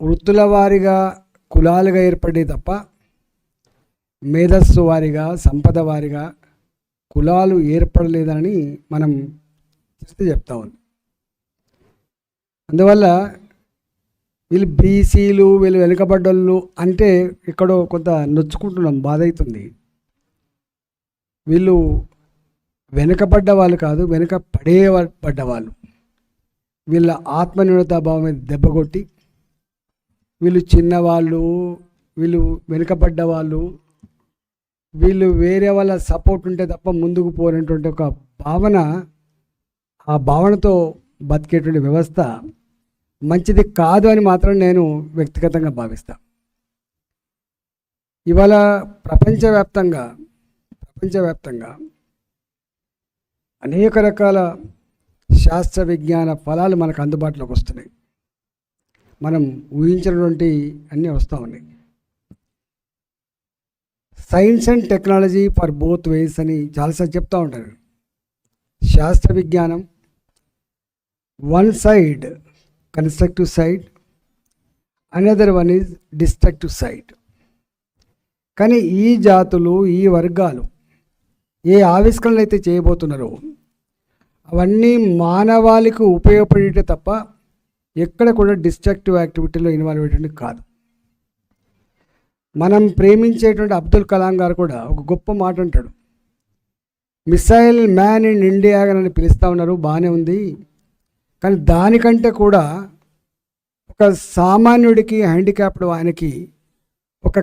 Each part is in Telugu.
వృత్తుల వారిగా కులాలుగా ఏర్పడే తప్ప మేధస్సు వారిగా సంపద వారిగా కులాలు ఏర్పడలేదని మనం చూస్తే చెప్తా ఉంది. అందువల్ల వీళ్ళు బీసీలు వీళ్ళు వెనుకబడ్డోళ్ళు అంటే ఎక్కడో కొంత నొచ్చుకుంటున్నాం బాధ అవుతుంది వీళ్ళు వెనుకబడ్డ వాళ్ళు కాదు వెనుక పడే పడ్డ వాళ్ళు వీళ్ళ ఆత్మన్యూనతాభావం మీద దెబ్బ కొట్టి వీళ్ళు చిన్నవాళ్ళు వీళ్ళు వెనుకబడ్డ వాళ్ళు వీళ్ళు వేరే వాళ్ళ సపోర్ట్ ఉంటే తప్ప ముందుకు పోయినటువంటి ఒక భావన ఆ భావనతో బతికేటువంటి వ్యవస్థ మంచిది కాదు అని మాత్రం నేను వ్యక్తిగతంగా భావిస్తా. ఇవాళ ప్రపంచవ్యాప్తంగా ప్రపంచవ్యాప్తంగా అనేక రకాల శాస్త్ర విజ్ఞాన ఫలాలు మనకు అందుబాటులోకి వస్తున్నాయి. మనం ఊహించినటువంటి అన్నీ వస్తూ ఉన్నాయి. Science and technology for both ways అని చాలాసార్లు చెప్తూ ఉంటారు. శాస్త్ర విజ్ఞానం one side constructive side another one is destructive side కానీ ఈ జాతులు ఈ వర్గాలు ఏ ఆవిష్కరణలు అయితే చేయబోతున్నారో అవన్నీ మానవాళికి ఉపయోగపడేటే తప్ప ఎక్కడ కూడా డిస్ట్రక్టివ్ యాక్టివిటీలో ఇన్వాల్వ్ అయ్యేటువంటి కాదు. మనం ప్రేమించేటువంటి అబ్దుల్ కలాం గారు కూడా ఒక గొప్ప మాట అంటాడు. మిసైల్ మ్యాన్ ఇన్ ఇండియా అని పిలుస్తూ ఉన్నారు బాగానే ఉంది. కానీ దానికంటే కూడా ఒక సామాన్యుడికి హ్యాండిక్యాప్డ్ ఆయనకి ఒక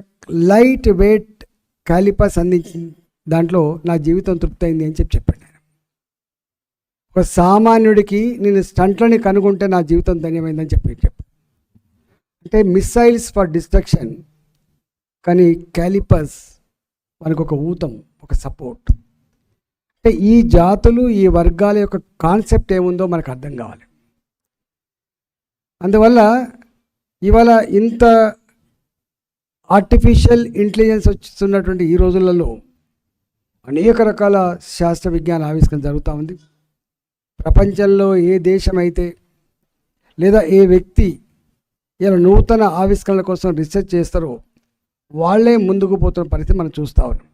లైట్ వెయిట్ క్యాలిపస్ అందించి దాంట్లో నా జీవితం తృప్తయింది అని చెప్పి చెప్పాడు. ఒక సామాన్యుడికి నేను స్టంట్లని కనుగొంటే నా జీవితం ధన్యమైందని చెప్పి చెప్పు అంటే మిస్సైల్స్ ఫర్ డిస్ట్రక్షన్ కానీ క్యాలిపస్ మనకు ఒక ఊతం ఒక సపోర్ట్ అంటే ఈ జాతులు ఈ వర్గాల యొక్క కాన్సెప్ట్ ఏముందో మనకు అర్థం కావాలి. అందువల్ల ఇవాళ ఇంత ఆర్టిఫిషియల్ ఇంటెలిజెన్స్ వస్తున్నటువంటి ఈ రోజులలో అనేక రకాల శాస్త్ర విజ్ఞాన ఆవిష్కరణ జరుగుతూ ఉంది. ప్రపంచంలో ఏ దేశమైతే లేదా ఏ వ్యక్తి ఇలా నూతన ఆవిష్కరణల కోసం రీసెర్చ్ చేస్తారో వాళ్ళే ముందుకు పోతున్న పరిస్థితి మనం చూస్తూ ఉన్నాం.